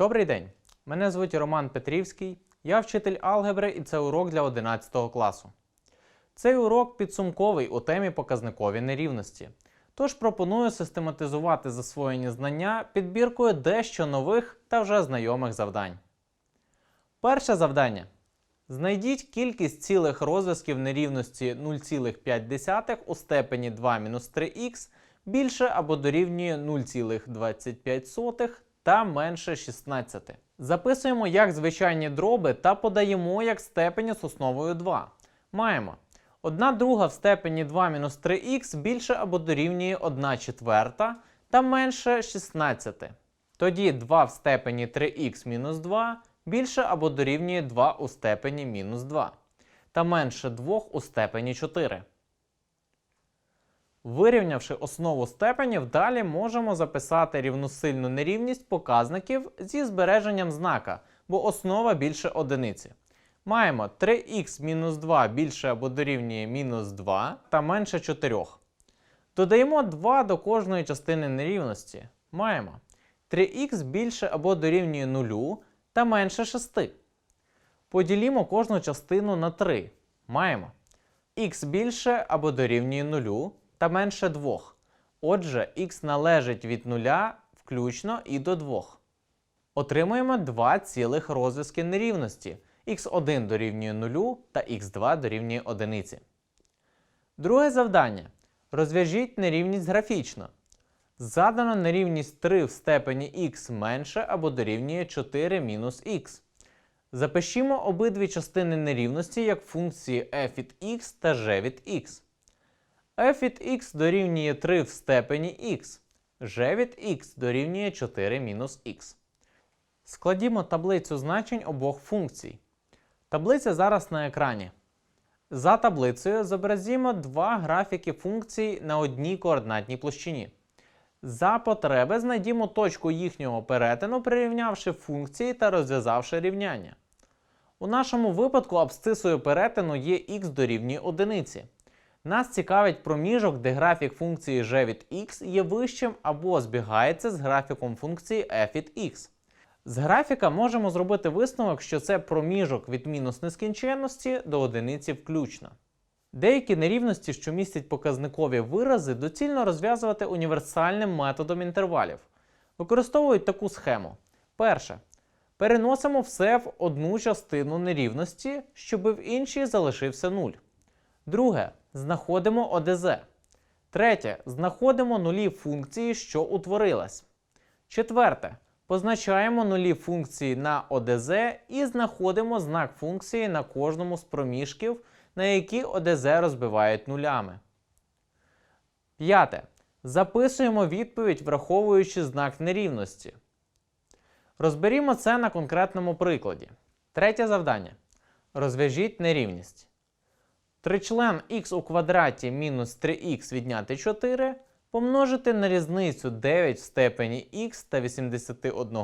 Добрий день! Мене звуть Роман Петрівський, я вчитель алгебри і це урок для 11 класу. Цей урок підсумковий у темі показникові нерівності. Тож пропоную систематизувати засвоєні знання підбіркою дещо нових та вже знайомих завдань. Перше завдання. Знайдіть кількість цілих розв'язків нерівності 0,5 у степені 2-3х більше або дорівнює 0,25 та менше 16. Записуємо як звичайні дроби та подаємо як степені з основою 2. Маємо 1 друга в степені 2-3х більше або дорівнює 1 четверта та менше 16. Тоді 2 в степені 3х мінус 2 більше або дорівнює 2 у степені мінус 2 та менше 2 у степені 4. Вирівнявши основу степенів, далі можемо записати рівносильну нерівність показників зі збереженням знака, бо основа більше одиниці. Маємо 3х мінус 2 більше або дорівнює мінус 2 та менше 4. Додаємо 2 до кожної частини нерівності. Маємо 3х більше або дорівнює 0 та менше 6. Поділімо кожну частину на 3. Маємо х більше або дорівнює 0 та менше 2. Отже, х належить від 0 включно і до 2. Отримуємо два цілих розв'язки нерівності. х1 дорівнює 0 та х2 дорівнює 1. Друге завдання. Розв'яжіть нерівність графічно. Задано нерівність 3 в степені х менше або дорівнює 4 мінус х. Запишімо обидві частини нерівності як функції f від x та g від x. f від x дорівнює 3 в степені x, g від x дорівнює 4 мінус х. Складімо таблицю значень обох функцій. Таблиця зараз на екрані. За таблицею зобразімо два графіки функцій на одній координатній площині. За потреби знайдімо точку їхнього перетину, прирівнявши функції та розв'язавши рівняння. У нашому випадку абсцисою перетину є х дорівнює одиниці. Нас цікавить проміжок, де графік функції g від x є вищим або збігається з графіком функції f від x. З графіка можемо зробити висновок, що це проміжок від мінус нескінченності до одиниці включно. Деякі нерівності, що містять показникові вирази, доцільно розв'язувати універсальним методом інтервалів. Використовують таку схему. Перше. Переносимо все в одну частину нерівності, щоб в іншій залишився 0. Друге. Знаходимо ОДЗ. Третє. Знаходимо нулі функції, що утворилась. Четверте. Позначаємо нулі функції на ОДЗ і знаходимо знак функції на кожному з проміжків, на які ОДЗ розбивають нулями. П'яте. Записуємо відповідь, враховуючи знак нерівності. Розберімо це на конкретному прикладі. Третє завдання. Розв'яжіть нерівність. Тричлен х у квадраті мінус 3х відняти 4 помножити на різницю 9 в степені х та 81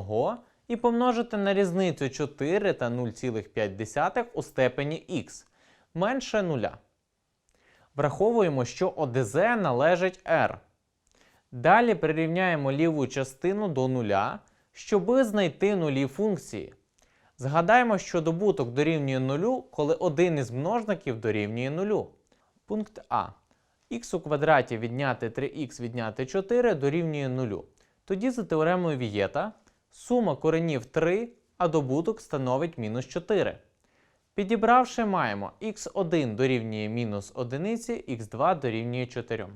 і помножити на різницю 4 та 0,5 у степені х менше 0. Враховуємо, що ОДЗ належить r. Далі прирівняємо ліву частину до нуля, щоби знайти нулі функції. Згадаємо, що добуток дорівнює нулю, коли один із множників дорівнює нулю. Пункт А. х у квадраті відняти 3х відняти 4 дорівнює 0. Тоді за теоремою Вієта сума коренів 3, а добуток становить мінус 4. Підібравши, маємо х1 дорівнює мінус 1, х2 дорівнює 4.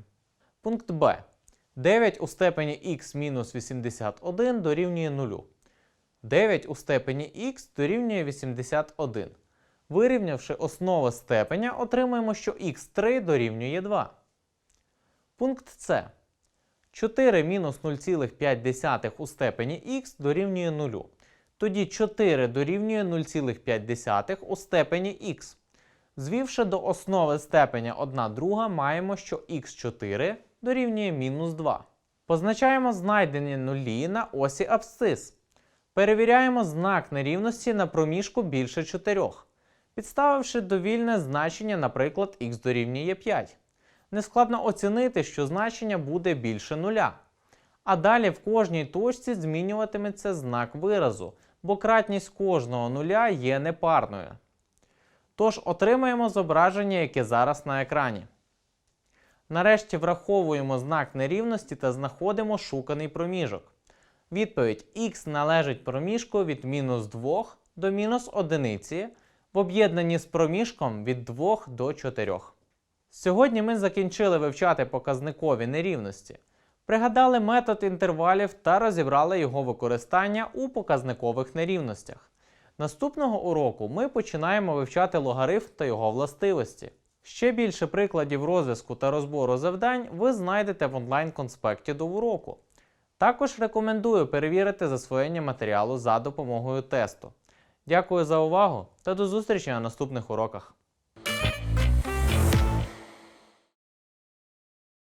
Пункт Б. 9 у степені х мінус 81 дорівнює 0. 9 у степені х дорівнює 81. Вирівнявши основу степеня, отримаємо, що х3 дорівнює 2. Пункт С. 4 мінус 0,5 у степені х дорівнює 0. Тоді 4 дорівнює 0,5 у степені х. Звівши до основи степеня 1 друга, маємо, що х4 дорівнює мінус 2. Позначаємо знайдені нулі на осі абсцис. Перевіряємо знак нерівності на проміжку більше 4. Підставивши довільне значення, наприклад, х дорівнює 5. Нескладно оцінити, що значення буде більше нуля. А далі в кожній точці змінюватиметься знак виразу, бо кратність кожного нуля є непарною. Тож отримаємо зображення, яке зараз на екрані. Нарешті враховуємо знак нерівності та знаходимо шуканий проміжок. Відповідь х належить проміжку від мінус 2 до мінус 1 в об'єднанні з проміжком від 2 до 4. Сьогодні ми закінчили вивчати показникові нерівності, пригадали метод інтервалів та розібрали його використання у показникових нерівностях. Наступного уроку ми починаємо вивчати логарифм та його властивості. Ще більше прикладів розв'язку та розбору завдань ви знайдете в онлайн-конспекті до уроку. Також рекомендую перевірити засвоєння матеріалу за допомогою тесту. Дякую за увагу та до зустрічі на наступних уроках.